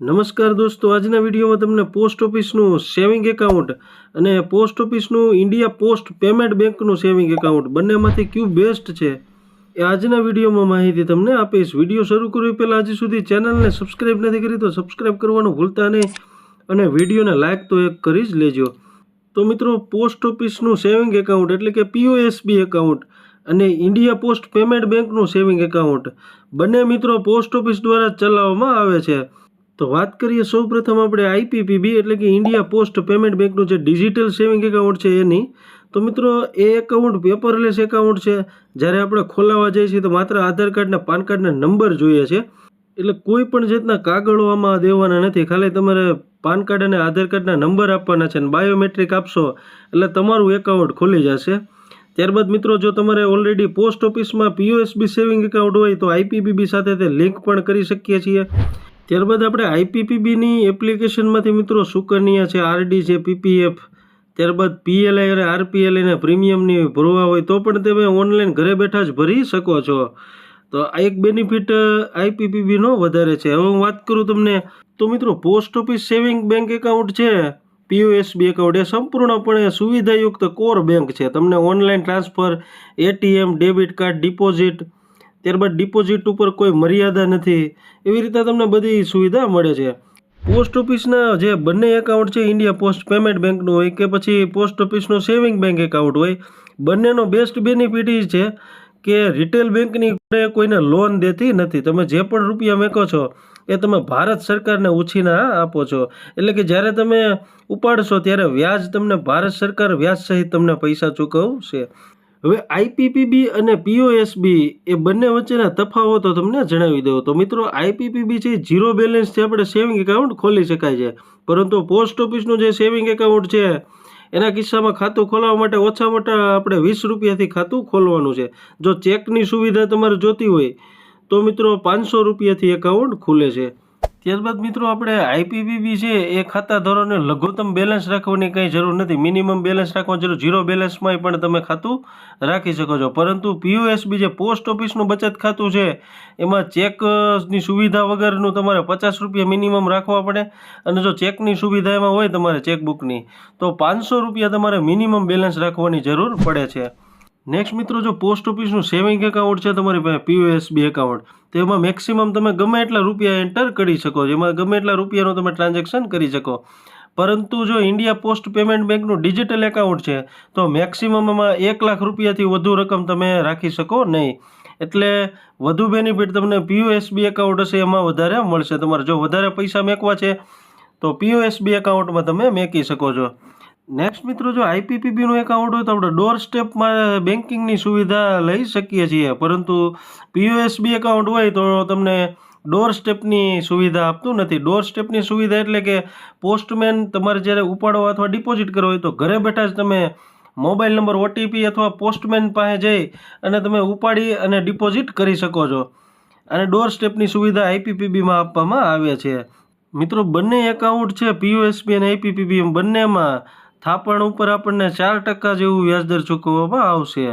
નમસ્કાર દોસ્તો, આજના વિડીયોમાં તમને પોસ્ટ ઓફિસનું સેવિંગ એકાઉન્ટ અને પોસ્ટ ઓફિસનું ઇન્ડિયા પોસ્ટ પેમેન્ટ બેંકનું સેવિંગ એકાઉન્ટ બંનેમાંથી ક્યુ બેસ્ટ છે એ આજના વિડીયોમાં માહિતી તમને આપીશ વીડિયો શરૂ કરવી પહેલાં હજી સુધી ચેનલને સબસ્ક્રાઈબ નથી કરી તો સબસ્ક્રાઈબ કરવાનું ભૂલતા નહીં અને વિડીયોને લાઇક તો એક કરી જ લેજો. તો મિત્રો, પોસ્ટ ઓફિસનું સેવિંગ એકાઉન્ટ એટલે કે પીઓએસબી એકાઉન્ટ અને ઇન્ડિયા પોસ્ટ પેમેન્ટ બેંકનું સેવિંગ એકાઉન્ટ બંને મિત્રો પોસ્ટ ઓફિસ દ્વારા ચલાવવામાં આવે છે. તો વાત કરીએ સૌપ્રથમ આપણે આઈપીપીબી એટલે કે ઇન્ડિયા પોસ્ટ પેમેન્ટ બેંકનું જે ડિજિટલ સેવિંગ એકાઉન્ટ છે એની. તો મિત્રો, એ એકાઉન્ટ પેપરલેસ એકાઉન્ટ છે. જ્યારે આપણે ખોલાવવા જઈએ છીએ તો માત્ર આધાર કાર્ડના પાન કાર્ડના નંબર જોઈએ છે. એટલે કોઈ પણ જાતના કાગળો આમાં દેવાના નથી. ખાલી તમારે પાન કાર્ડ અને આધાર કાર્ડના નંબર આપવાના છે અને બાયોમેટ્રિક આપશો એટલે તમારું એકાઉન્ટ ખુલી જશે. ત્યારબાદ મિત્રો, જો તમારે ઓલરેડી પોસ્ટ ઓફિસમાં પીઓએસબી સેવિંગ એકાઉન્ટ હોય તો આઈપીબીબી સાથે તે લિંક પણ કરી શકીએ છીએ. ત્યારબાદ આપણે આઈપીપીબીની એપ્લિકેશનમાંથી મિત્રો સુકન્યા છે આરડી છે પીપીએફ ત્યારબાદ પીએલઆઈ અને આરપીએલઆઈના પ્રીમિયમની ભરવા હોય તો પણ તમે ઓનલાઈન ઘરે બેઠા જ ભરી શકો છો. તો આ એક બેનિફિટ આઈપીપીબીનો વધારે છે. હવે હું વાત કરું તમને, તો મિત્રો post office saving bank account છે પીયુએસબી એકાઉન્ટ. એ સંપૂર્ણપણે સુવિધાયુક્ત કોર બેંક છે. તમને online transfer, ATM, debit card, deposit ત્યારબાદ ડિપોઝિટ ઉપર કોઈ મર્યાદા નથી. એવી રીતે તમને બધી સુવિધા મળે છે. પોસ્ટ ઓફિસના જે બંને એકાઉન્ટ છે ઇન્ડિયા પોસ્ટ પેમેન્ટ બેંકનું હોય કે પછી પોસ્ટ ઓફિસનો સેવિંગ બેંક એકાઉન્ટ હોય, બંનેનો બેસ્ટ બેનિફિટ એ છે કે રિટેલ બેંકની કોઈને લોન દેતી નથી. તમે જે પણ રૂપિયા મેકો છો, એ તમે ભારત સરકારને ઉછીના આપો છો. એટલે કે જ્યારે તમે ઉપાડશો ત્યારે વ્યાજ તમને ભારત સરકાર વ્યાજ સહિત તમને પૈસા ચૂકવશે. હવે આઈપીપીબી અને પીઓએસબી એ બંને વચ્ચેના તફાવતો તમને જણાવી દઉં. તો મિત્રો આઈપીપીબી છે, ઝીરો બેલેન્સથી આપણે સેવિંગ એકાઉન્ટ ખોલી શકાય છે. પરંતુ પોસ્ટ ઓફિસનું જે સેવિંગ એકાઉન્ટ છે, એના કિસ્સામાં ખાતું ખોલાવવા માટે ઓછા મોટા આપણે વીસ રૂપિયાથી ખાતું ખોલવાનું છે. જો ચેકની સુવિધા તમારે જોતી હોય, તો મિત્રો પાંચસો રૂપિયાથી એકાઉન્ટ ખુલે છે. ત્યારબાદ મિત્રો આપણે આઈપીબીબી છે, એ ખાતા ધોરણે લઘુત્તમ બેલેન્સ રાખવાની કંઈ જરૂર નથી. મિનિમમ બેલેન્સ રાખવાની જરૂર ઝીરો બેલેન્સમાંય પણ તમે ખાતું રાખી શકો છો. પરંતુ પીયુએસબી જે પોસ્ટ ઓફિસનું બચત ખાતું છે, એમાં ચેકની સુવિધા વગરનું તમારે પચાસ રૂપિયા મિનિમમ રાખવા પડે. અને જો ચેકની સુવિધા એમાં હોય તમારે ચેકબુકની તો પાંચસો રૂપિયા તમારે મિનિમમ બેલેન્સ રાખવાની જરૂર પડે છે. નેક્સ્ટ મિત્રો, જો પોસ્ટ ઓફિસનું સેવિંગ એકાઉન્ટ છે તમારી પાસે પીઓએસબી એકાઉન્ટ તો એમાં મેક્સિમમ તમે ગમે એટલા રૂપિયા એન્ટર કરી શકો છો. એમાં ગમે એટલા રૂપિયાનું તમે ટ્રાન્ઝેક્શન કરી શકો. પરંતુ જો ઇન્ડિયા પોસ્ટ પેમેન્ટ બેંકનું ડિજિટલ એકાઉન્ટ છે, તો મેક્સિમમમાં એક લાખ રૂપિયાથી વધુ રકમ તમે રાખી શકો નહીં. એટલે વધુ બેનિફિટ તમને પીઓએસબી એકાઉન્ટ હશે, એમાં વધારે મળશે. તમારે જો વધારે પૈસા મેકવા છે, તો પીઓએસબી એકાઉન્ટમાં તમે મેકી શકો છો. નેક્સ્ટ મિત્રો, જો આઈપીપીબીનું એકાઉન્ટ હોય તો આપણે ડોર સ્ટેપમાં બેન્કિંગની સુવિધા લઈ શકીએ છીએ. પરંતુ પીઓએસબી એકાઉન્ટ હોય તો તમને ડોર સ્ટેપની સુવિધા આપતું નથી. ડોર સ્ટેપની સુવિધા એટલે કે પોસ્ટમેન તમારે જ્યારે ઉપાડો અથવા ડિપોઝિટ કરવો હોય તો ઘરે બેઠા જ તમે મોબાઈલ નંબર ઓટીપી અથવા પોસ્ટમેન પાસે જઈ અને તમે ઉપાડી અને ડિપોઝિટ કરી શકો છો. અને ડોર સ્ટેપની સુવિધા આઈપીપીબીમાં આપવામાં આવે છે. મિત્રો, બંને એકાઉન્ટ છે પીઓએસબી અને આઈપીપીબી બંનેમાં થાપણ ઉપર આપણને ચાર ટકા જેવું વ્યાજદર ચૂકવવામાં આવશે.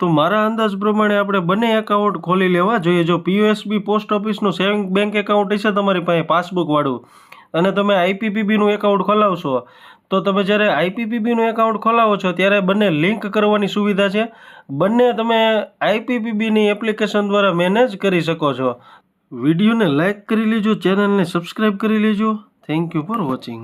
તો મારા અંદાજ પ્રમાણે આપણે બંને એકાઉન્ટ ખોલી લેવા જોઈએ. જો પીઓએસબી પોસ્ટ ઓફિસનું સેવિંગ બેંક એકાઉન્ટ હશે તમારી પાસે પાસબુકવાળું અને તમે આઈપીપીબીનું એકાઉન્ટ ખોલાવશો, તો તમે જ્યારે આઈપીપીબીનું એકાઉન્ટ ખોલાવો છો ત્યારે બંને લિંક કરવાની સુવિધા છે. બંને તમે આઈપીપીબીની એપ્લિકેશન દ્વારા મેનેજ કરી શકો છો. વિડીયોને લાઇક કરી લેજો ચેનલને સબસ્ક્રાઈબ કરી લેજો. Thank you for watching